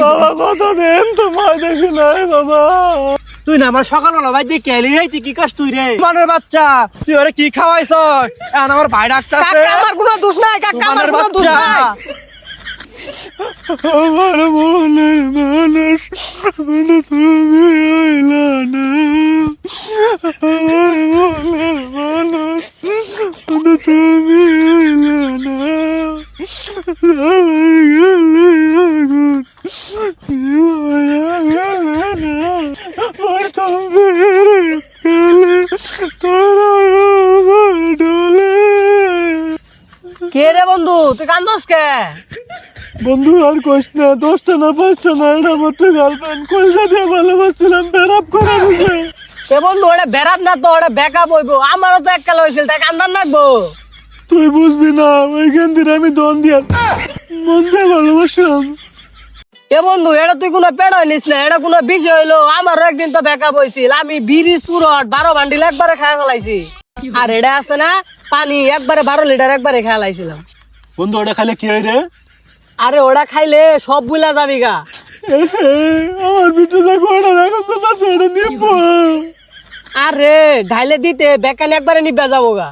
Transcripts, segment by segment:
বাবা কত দিন তোমার দেখি নাই বাবা তুই না আমার সকালবেলা ভাই দেখে এলি তুই কি কাজ তুই রে? মানের বাচ্চা তুই ওরে কি খাওয়াইছ? এখন আমার ভাই ডাকতাছে। কাকা আমার কোনো দোষ নাই কাকা আমার কোনো দোষ নাই আমার মনের মানুষ মানে তুমি হইলা না। আমার মনের মানুষ মানে তুমি হইলা না। প্রথম কে রে বন্ধু? তুই কান্দস কে? বন্ধু আর কষ্ট না দশটা না পাঁচটা না এটা মাত্র গার্লফ্রেন্ড কলজা দিয়ে ভালোবাসছিলাম বেরাপ করে দিছে। কে বন্ধু ওটা বেড়াত না তো ওটা ব্যাকআপ হইবো। আমারও তো একটা লইছিল তাই কান্দান লাগবো। তুই বুঝবি না ওইখান থেকে আমি দন দিয়া মন দিয়ে ভালোবাসলাম। এ বন্ধু এটা তুই কোনো পেড় নিস না এটা কোনো বিষয় হইল আমারও একদিন তো ব্যাকআপ হয়েছিল আমি বিড়ি সুরট বারো বান্ডিল একবারে খাই ফেলাইছি। আর এটা আছে না পানি একবারে বারো লিটার একবারে খাই ফেলাইছিলাম বন্ধু ওটা খাইলে কি হয় রে? আরে ওটা খাইলে সব বুলা যাবি গা। আমার এখন তো এটা নিব আরে ঢাইলে দিতে বেকানি একবারে নিবে যাব গা।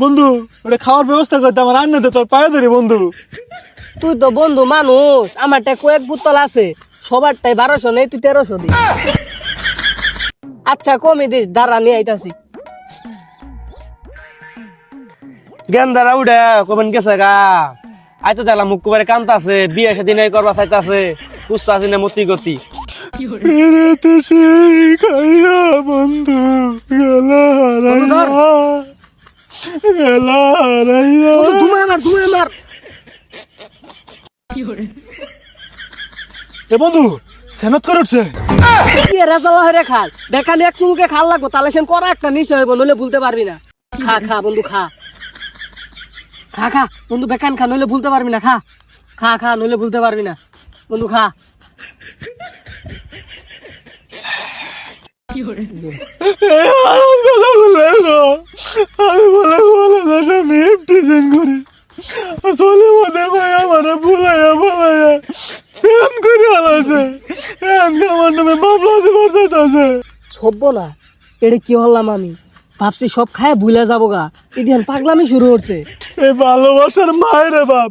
বন্ধু ওটা খাওয়ার ব্যবস্থা করতে আমার রান্না দে তোর পায়ে ধরি বন্ধু। তুই তো বন্ধু মানুষ আমারটা কয়েক বোতল আছে। সবারটাই বারোশো নেই তুই তেরোশো দিস আচ্ছা কমে দিস দাঁড়া নিয়ে আইতাছি। গেন্দারা উঠে কবেন গেছে গা? আইতো দেখলাম মুখ কুবারে কান্ত আছে বিয়ে সেদিন এই করবা চাইতাছে। কুস্ত আছে না মতি গতি। ফেরেতে সেই খাইয়া বন্ধু গেলা হারাইয়া গেলা হারাইয়া তুমি আমার তুমি আমার এ বন্ধু সেনত করে উঠছে। কি হয়ে খাল। বেকানি এক চুমুকে খাল লাগবো তাহলে সেন করা একটা নিশ্চয় হইব নইলে ভুলতে পারবি না। খা খা বন্ধু খা। খা খা বন্ধু বেকান খা নইলে ভুলতে পারবি না খা। খা খা নইলে ভুলতে পারবি না। বন্ধু খা। এই আরামদাদা বলে গো, আমি বলে বলে দশা মেয়ে টিজেন করি কই আমার ভুলাইয়া ভুলাইয়া প্রেম করে এমনি আমার নামে মামলা দিবার চাইতাছে ছব্ব না এটা কি হলাম আমি? ভাবছি সব খায় ভুলে যাব গা। ইদিন পাগলামি শুরু হচ্ছে। এই ভালোবাসার মায়ের বাপ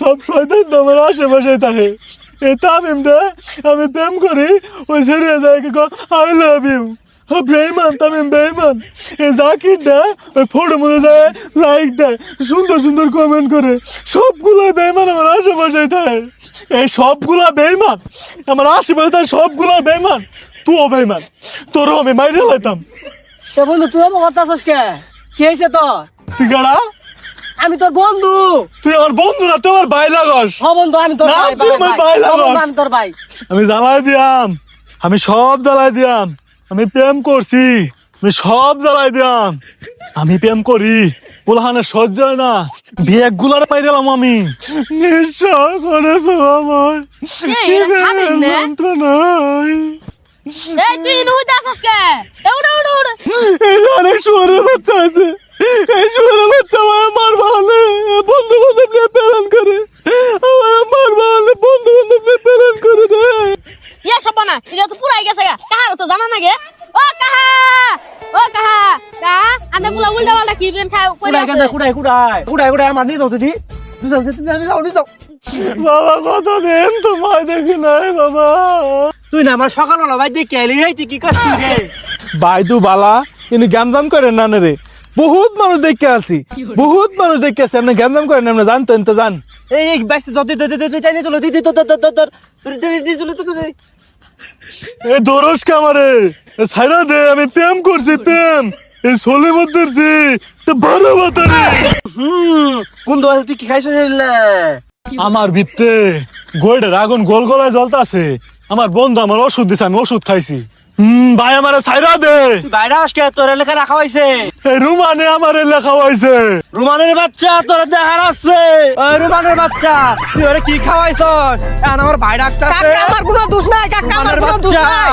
সব শয়তান তো আমার আশেপাশে থাকে। এই তামিম দে আমি প্রেম করি ওই সেরিয়া যায় কি আই লাভ ইউ বেইমান তামিম বেইমান। এই জাকির দে ওই ফটো মধ্যে দেয় লাইক দেয় সুন্দর সুন্দর কমেন্ট করে। সবগুলো বেইমান আমার আশেপাশে থাকে। এই সবগুলা বেইমান আমার আশেপাশে থাকে সবগুলা বেইমান। তুইও বেইমান তোরও আমি মাইরে লাইতাম। তো বন্ধু তুই আমার কথা কে? কি হয়েছে তোর? তুই গাড়া আমি তোর বন্ধু। তুই আমার বন্ধু না তুই আমার ভাই লাগস হ বন্ধু আমি তোর না, ভাই। আমি তোর ভাই। আমি জ্বালাই দিয়াম আমি সব জ্বালাই দিয়াম। আমি প্রেম করছি। আমি সব জ্বালাই দিয়াম আমি প্রেম করি। পোলাহানে সহ্য হয় না। বিয়েকগুলার পাই দিলাম আমি। নিশ্চয় করেছ আমার এই? যন্ত্রণায় তুই নুহুতে আসস কে? উড়ে উড়ে উড়ে এই অনেক শুয়ারের বাচ্চা আছে। এই শুয়ারের বাচ্চা আমার মারবা। ও কাহা ও কাহা কা পুলা উল্টা পাল্টা কি প্রেম খাই কই আছে কুড়াই কুড়াই কুড়াই কুড়াই আমার নিয়ে দাও দিদি দুজন তুমি আমি যাও নিয়ে দাও বাবা কতদিন তোমার দেখি নাই বাবা তুই না আমার সকালবেলা ভাই দেখে এলি এই তুই কি কাজ তুই রে বাইদু বালা তিনি গ্যামজাম করেন না রে বহুত মানুষ দেখে আছি বহুত মানুষ দেখে আছে আপনি গ্যামজাম করেন আপনি জানতেন তো জান এই বাইসে যত তুই তুই তুই টাইনে চলো তুই তুই তোর তোর তোর তোর এ দরস কামারে সাইরা দে আমি প্রেম করছি প্রেম। এই সোলে মধ্যে যে তো ভালো বাতারে হুম কোন দোয়া তুই কি খাইছিস আমার ভিতরে গোল্ডের আগুন গোল গলায় জ্বলতাছে। আমার বন্ধু আমার ওষুধ দিছে আমি ওষুধ খাইছি। ভাই আমার সাইরা দে। বাইরা আজকে তোর লেখা রাখা হয়েছে। রুমানে আমার লেখা হয়েছে। রুমানের বাচ্চা তোর দেখা আছে। ওই রুমানের বাচ্চা তুই ওরে কি খাওয়াইছস? এখন আমার ভাই ডাক্তার আমার কোনো দোষ নাই কাকা আমার কোনো দোষ নাই।